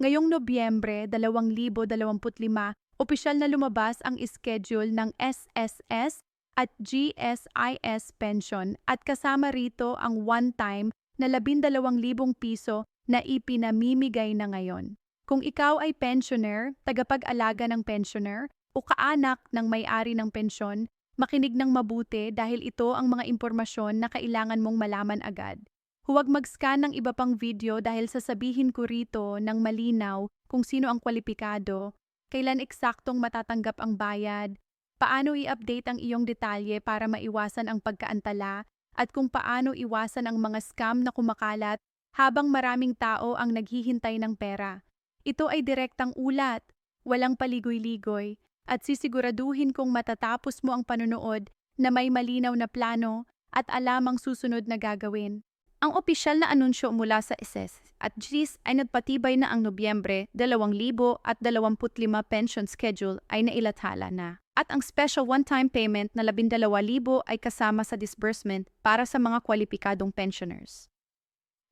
Ngayong Nobyembre 2025, opisyal na lumabas ang schedule ng SSS at GSIS pension at kasama rito ang one-time na 12,000 piso na ipinamimigay na ngayon. Kung ikaw ay pensioner, tagapag-alaga ng pensioner, o kaanak ng may-ari ng pensyon, makinig ng mabuti dahil ito ang mga impormasyon na kailangan mong malaman agad. Huwag mag-scan ng iba pang video dahil sasabihin ko rito ng malinaw kung sino ang kwalipikado, kailan eksaktong matatanggap ang bayad, paano i-update ang iyong detalye para maiwasan ang pagkaantala, at kung paano iwasan ang mga scam na kumakalat habang maraming tao ang naghihintay ng pera. Ito ay direktang ulat, walang paligoy-ligoy, at sisiguraduhin kong matatapos mo ang panonood na may malinaw na plano at alam ang susunod na gagawin. Ang opisyal na anunsyo mula sa SS at GIS ay nagpatibay na ang Nobyembre 2025 pension schedule ay nailathala na. At ang special one-time payment na 12,000 ay kasama sa disbursement para sa mga kwalipikadong pensioners.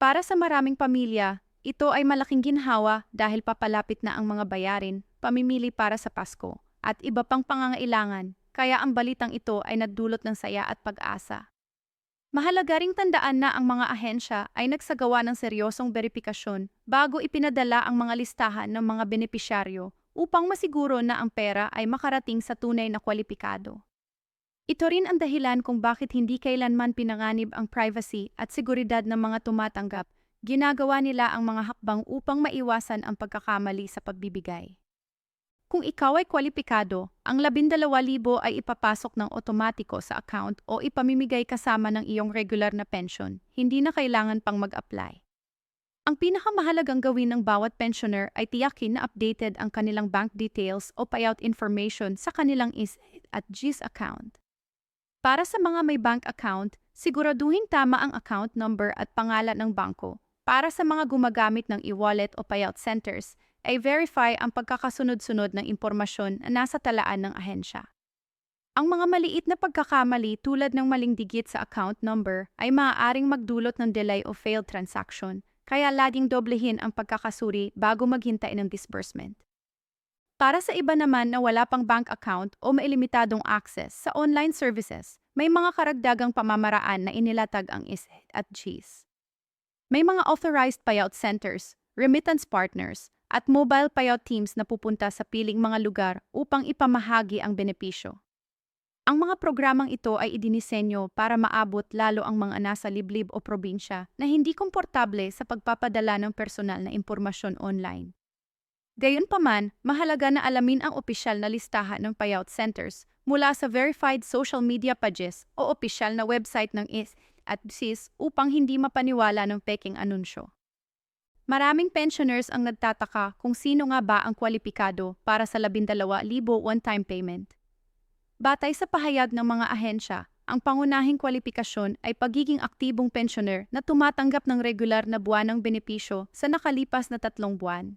Para sa maraming pamilya, ito ay malaking ginhawa dahil papalapit na ang mga bayarin, pamimili para sa Pasko, at iba pang pangangailangan, kaya ang balitang ito ay nagdulot ng saya at pag-asa. Mahalaga ring tandaan na ang mga ahensya ay nagsagawa ng seryosong beripikasyon bago ipinadala ang mga listahan ng mga benepisyaryo upang masiguro na ang pera ay makarating sa tunay na kwalipikado. Ito rin ang dahilan kung bakit hindi kailanman pinanganib ang privacy at seguridad ng mga tumatanggap. Ginagawa nila ang mga hakbang upang maiwasan ang pagkakamali sa pagbibigay. Kung ikaw ay kwalipikado, ang 12,000 ay ipapasok ng otomatiko sa account o ipamimigay kasama ng iyong regular na pension. Hindi na kailangan pang mag-apply. Ang pinakamahalagang gawin ng bawat pensioner ay tiyakin na updated ang kanilang bank details o payout information sa kanilang is at GIS account. Para sa mga may bank account, siguraduhin tama ang account number at pangalan ng bangko. Para sa mga gumagamit ng e-wallet o payout centers, ay verify ang pagkakasunod-sunod ng impormasyon na nasa talaan ng ahensya. Ang mga maliit na pagkakamali tulad ng maling digit sa account number ay maaaring magdulot ng delay o failed transaction, kaya laging doblehin ang pagkakasuri bago maghintay ng disbursement. Para sa iba naman na wala pang bank account o mailimitadong access sa online services, may mga karagdagang pamamaraan na inilatag ang ISET at GIS. May mga authorized payout centers, remittance partners, at mobile payout teams na pupunta sa piling mga lugar upang ipamahagi ang benepisyo. Ang mga programang ito ay idinisenyo para maabot lalo ang mga nasa liblib o probinsya na hindi komportable sa pagpapadala ng personal na impormasyon online. Gayunpaman, mahalaga na alamin ang opisyal na listahan ng payout centers mula sa verified social media pages o opisyal na website ng IS at SIS upang hindi mapaniwala ng peking anunsyo. Maraming pensioners ang nagtataka kung sino nga ba ang kwalipikado para sa 12,000 one-time payment. Batay sa pahayag ng mga ahensya, ang pangunahing kwalifikasyon ay pagiging aktibong pensioner na tumatanggap ng regular na buwanang benepisyo sa nakalipas na tatlong buwan.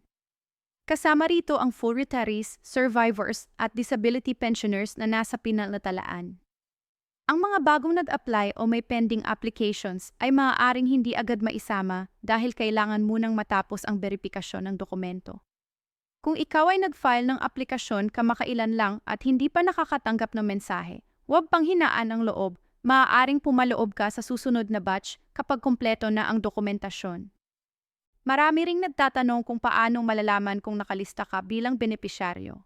Kasama rito ang full retirees, survivors at disability pensioners na nasa pinalatalaan. Ang mga bagong nag-apply o may pending applications ay maaaring hindi agad maisama dahil kailangan munang matapos ang verifikasyon ng dokumento. Kung ikaw ay nag-file ng aplikasyon kamakailan lang at hindi pa nakakatanggap ng mensahe, huwag pang hinaan ang loob, maaaring pumaloob ka sa susunod na batch kapag kumpleto na ang dokumentasyon. Marami ring nagtatanong kung paano malalaman kung nakalista ka bilang benepisyaryo.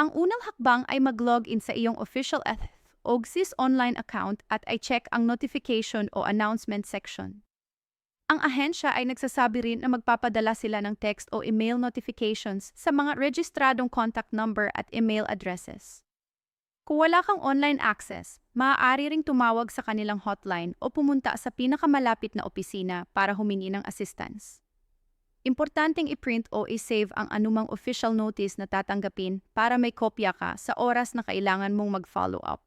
Ang unang hakbang ay mag-log in sa iyong official OGSIS online account at ay check ang notification o announcement section. Ang ahensya ay nagsasabi rin na magpapadala sila ng text o email notifications sa mga registradong contact number at email addresses. Kung wala kang online access, maaari ring tumawag sa kanilang hotline o pumunta sa pinakamalapit na opisina para humingi ng assistance. Importanteng i-print o i-save ang anumang official notice na tatanggapin para may kopya ka sa oras na kailangan mong mag-follow up.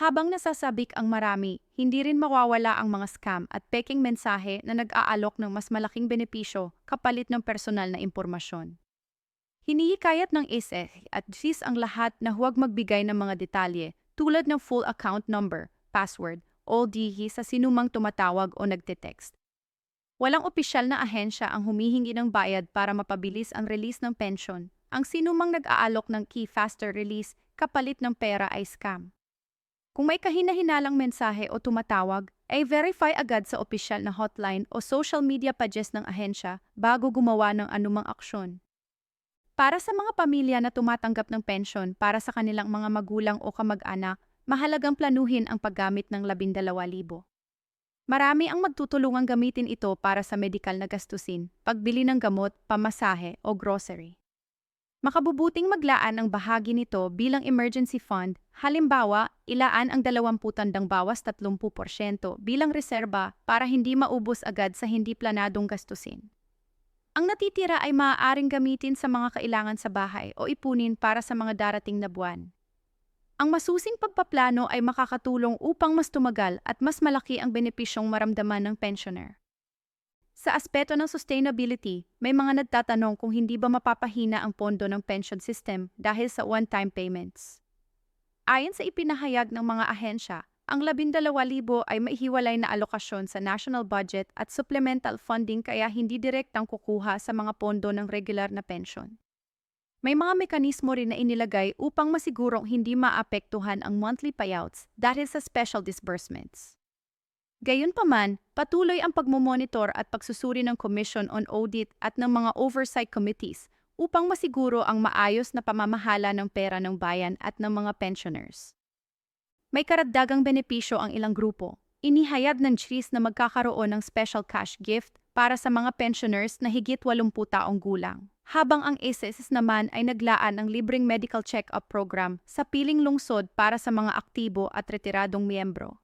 Habang nasasabik ang marami, hindi rin mawawala ang mga scam at peking mensahe na nag-aalok ng mas malaking benepisyo kapalit ng personal na impormasyon. Hinihikayat ng ISE at GIS ang lahat na huwag magbigay ng mga detalye tulad ng full account number, password, o DHI sa sinumang tumatawag o nagte-text. Walang opisyal na ahensya ang humihingi ng bayad para mapabilis ang release ng pension. Ang sinumang nag-aalok ng key faster release kapalit ng pera ay scam. Kung may kahina-hinalang mensahe o tumatawag, ay verify agad sa opisyal na hotline o social media pages ng ahensya bago gumawa ng anumang aksyon. Para sa mga pamilya na tumatanggap ng pension para sa kanilang mga magulang o kamag-anak, mahalagang planuhin ang paggamit ng 12,000. Marami ang magtutulungang gamitin ito para sa medikal na gastusin, pagbili ng gamot, pamasahe o grocery. Makabubuting maglaan ang bahagi nito bilang emergency fund, halimbawa, ilaan ang 20 tandang bawas 30% bilang reserba para hindi maubos agad sa hindi planadong gastusin. Ang natitira ay maaaring gamitin sa mga kailangan sa bahay o ipunin para sa mga darating na buwan. Ang masusing pagpaplano ay makakatulong upang mas tumagal at mas malaki ang benepisyong maramdaman ng pensioner. Sa aspeto ng sustainability, may mga nagtatanong kung hindi ba mapapahina ang pondo ng pension system dahil sa one-time payments. Ayon sa ipinahayag ng mga ahensya, ang 12,000 ay maihiwalay na alokasyon sa national budget at supplemental funding kaya hindi direktang kukuha sa mga pondo ng regular na pension. May mga mekanismo rin na inilagay upang masigurong hindi maapektuhan ang monthly payouts dahil sa special disbursements. Gayunpaman, patuloy ang pagmumonitor at pagsusuri ng Commission on Audit at ng mga oversight committees upang masiguro ang maayos na pamamahala ng pera ng bayan at ng mga pensioners. May karagdagang benepisyo ang ilang grupo. Inihayag ng CHRIS na magkakaroon ng special cash gift para sa mga pensioners na higit 80 taong gulang habang ang ACES naman ay naglaan ng libreng medical check-up program sa piling lungsod para sa mga aktibo at retiradong miyembro.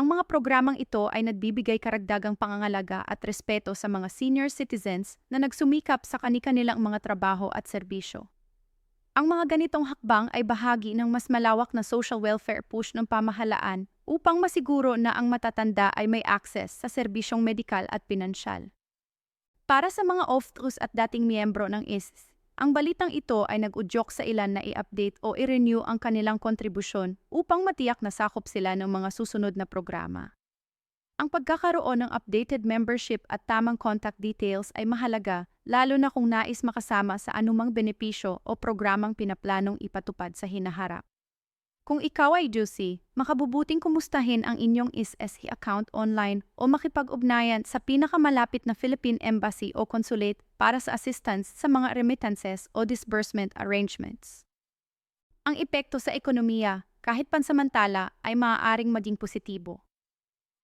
Ang mga programang ito ay nagbibigay karagdagang pangangalaga at respeto sa mga senior citizens na nagsumikap sa kanilang mga trabaho at serbisyo. Ang mga ganitong hakbang ay bahagi ng mas malawak na social welfare push ng pamahalaan upang masiguro na ang matatanda ay may access sa serbisyong medikal at pinansyal. Para sa mga OFTUS at dating miyembro ng ISIS, ang balitang ito ay nag-udyok sa ilan na i-update o i-renew ang kanilang kontribusyon upang matiyak na sakop sila ng mga susunod na programa. Ang pagkakaroon ng updated membership at tamang contact details ay mahalaga lalo na kung nais makasama sa anumang benepisyo o programang pinaplanong ipatupad sa hinaharap. Kung ikaw ay juicy, makabubuting kumustahin ang inyong SSE account online o makipag-ugnayan sa pinakamalapit na Philippine Embassy o Consulate para sa assistance sa mga remittances o disbursement arrangements. Ang epekto sa ekonomiya, kahit pansamantala, ay maaaring maging positibo.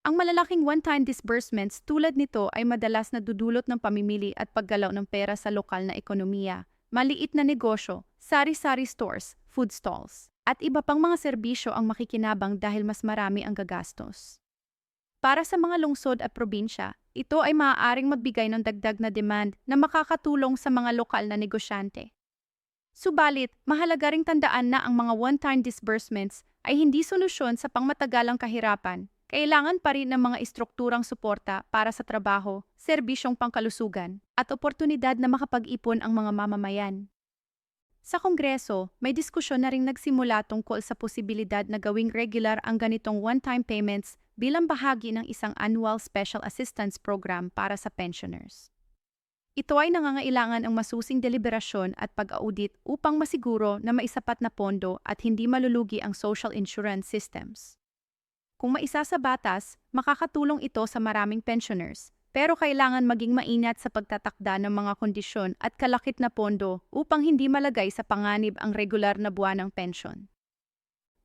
Ang malalaking one-time disbursements tulad nito ay madalas na dudulot ng pamimili at paggalaw ng pera sa lokal na ekonomiya, maliit na negosyo, sari-sari stores, food stalls at iba pang mga serbisyo ang makikinabang dahil mas marami ang gagastos. Para sa mga lungsod at probinsya, ito ay maaaring magbigay ng dagdag na demand na makakatulong sa mga lokal na negosyante. Subalit, mahalaga ring tandaan na ang mga one-time disbursements ay hindi solusyon sa pangmatagalang kahirapan. Kailangan pa rin ng mga istrukturang suporta para sa trabaho, serbisyong pangkalusugan, at oportunidad na makapag-ipon ang mga mamamayan. Sa Kongreso, may diskusyon na ring nagsimula tungkol sa posibilidad na gawing regular ang ganitong one-time payments bilang bahagi ng isang annual special assistance program para sa pensioners. Ito ay nangangailangan ng masusing deliberasyon at pag-audit upang masiguro na maisapat na pondo at hindi malulugi ang social insurance systems. Kung maisa sa batas, makakatulong ito sa maraming pensioners, pero kailangan maging maingat sa pagtatakda ng mga kondisyon at kalakit na pondo upang hindi malagay sa panganib ang regular na buwan ng pensyon.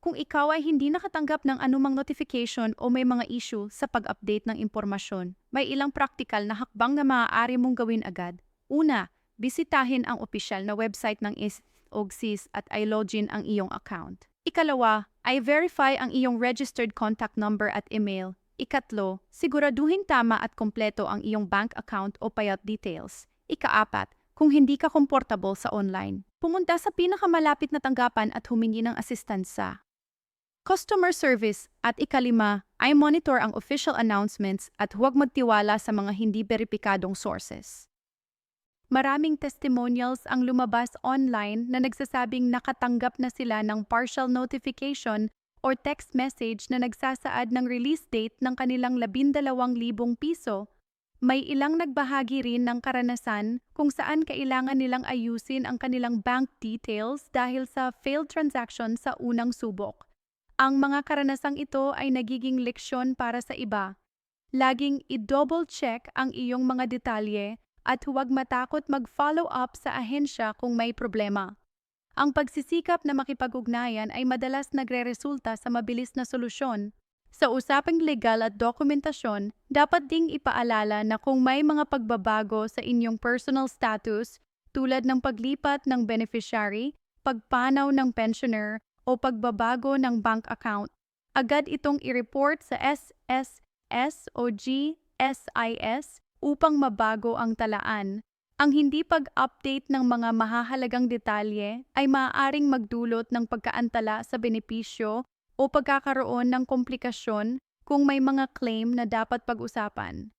Kung ikaw ay hindi nakatanggap ng anumang notification o may mga issue sa pag-update ng impormasyon, may ilang praktikal na hakbang na maaari mong gawin agad. Una, bisitahin ang opisyal na website ng IS o GSIS at i-login ang iyong account. Ikalawa, ay verify ang iyong registered contact number at email Ikatlo, siguraduhin tama at kompleto ang iyong bank account o payout details. Ikaapat, kung hindi ka komportable sa online, pumunta sa pinakamalapit na tanggapan at humingi ng assistance sa customer service at ikalima ay monitor ang official announcements at huwag magtiwala sa mga hindi beripikadong sources. Maraming testimonials ang lumabas online na nagsasabing nakatanggap na sila ng partial notification or text message na nagsasaad ng release date ng kanilang 12,000 piso May ilang nagbahagi rin ng karanasan kung saan kailangan nilang ayusin ang kanilang bank details dahil sa failed transaction sa unang subok. Ang mga karanasang ito ay nagiging leksyon para sa iba. Laging i-double check ang iyong mga detalye at huwag matakot mag-follow up sa ahensya kung may problema. Ang pagsisikap na makipag-ugnayan ay madalas nagre-resulta sa mabilis na solusyon sa usaping legal at dokumentasyon, dapat ding ipaalala na kung may mga pagbabago sa inyong personal status tulad ng paglipat ng beneficiary, pagpanaw ng pensioner, o pagbabago ng bank account, agad itong i-report sa SSS o GSIS upang mabago ang talaan. Ang hindi pag-update ng mga mahahalagang detalye ay maaaring magdulot ng pagkaantala sa benepisyo o pagkakaroon ng komplikasyon kung may mga claim na dapat pag-usapan.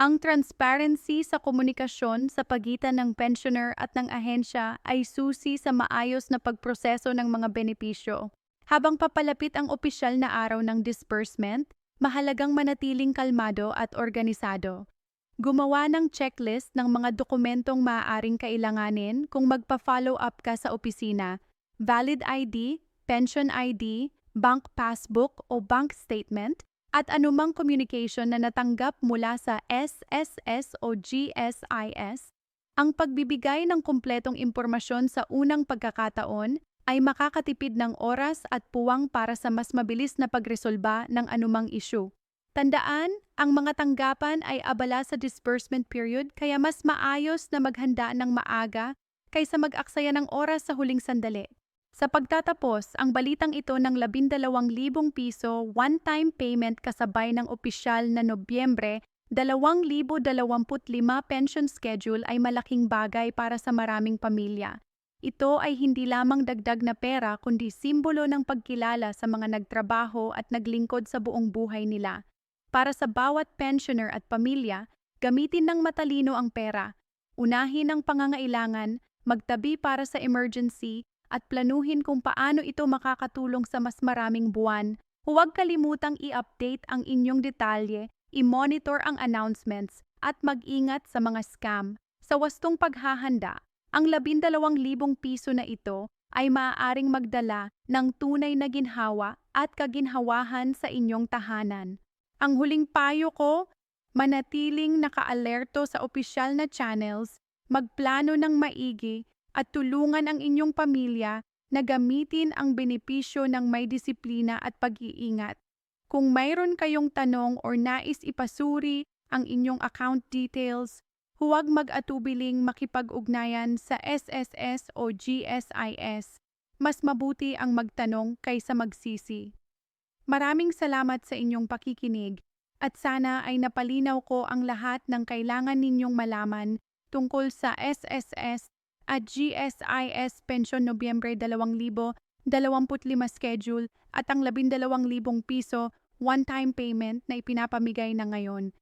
Ang transparency sa komunikasyon sa pagitan ng pensioner at ng ahensya ay susi sa maayos na pagproseso ng mga benepisyo. Habang papalapit ang opisyal na araw ng disbursement, mahalagang manatiling kalmado at organisado. Gumawa ng checklist ng mga dokumentong maaaring kailanganin kung magpa-follow up ka sa opisina, valid ID, pension ID, bank passbook o bank statement, at anumang communication na natanggap mula sa SSS o GSIS, ang pagbibigay ng kumpletong impormasyon sa unang pagkakataon ay makakatipid ng oras at puwang para sa mas mabilis na pagresolba ng anumang issue. Tandaan, ang mga tanggapan ay abala sa disbursement period kaya mas maayos na maghanda ng maaga kaysa mag-aksaya ng oras sa huling sandali. Sa pagtatapos, ang balitang ito ng 12,000 piso one-time payment kasabay ng opisyal na Nobyembre 2025 pension schedule ay malaking bagay para sa maraming pamilya. Ito ay hindi lamang dagdag na pera kundi simbolo ng pagkilala sa mga nagtrabaho at naglingkod sa buong buhay nila. Para sa bawat pensioner at pamilya, gamitin ng matalino ang pera. Unahin ang pangangailangan, magtabi para sa emergency at planuhin kung paano ito makakatulong sa mas maraming buwan. Huwag kalimutang i-update ang inyong detalye, i-monitor ang announcements, at mag-ingat sa mga scam. Sa wastong paghahanda, ang 12,000 piso na ito ay maaaring magdala ng tunay na ginhawa at kaginhawahan sa inyong tahanan. Ang huling payo ko, manatiling naka-alerto sa opisyal na channels, magplano ng maigi at tulungan ang inyong pamilya na gamitin ang benepisyo ng may disiplina at pag-iingat. Kung mayroon kayong tanong or nais ipasuri ang inyong account details, huwag mag-atubiling makipag-ugnayan sa SSS o GSIS. Mas mabuti ang magtanong kaysa magsisi. Maraming salamat sa inyong pakikinig at sana ay napalinaw ko ang lahat ng kailangan ninyong malaman tungkol sa SSS at GSIS Pension Nobyembre 2025 schedule at ang 12,000 piso one-time payment na ipinapamigay na ngayon.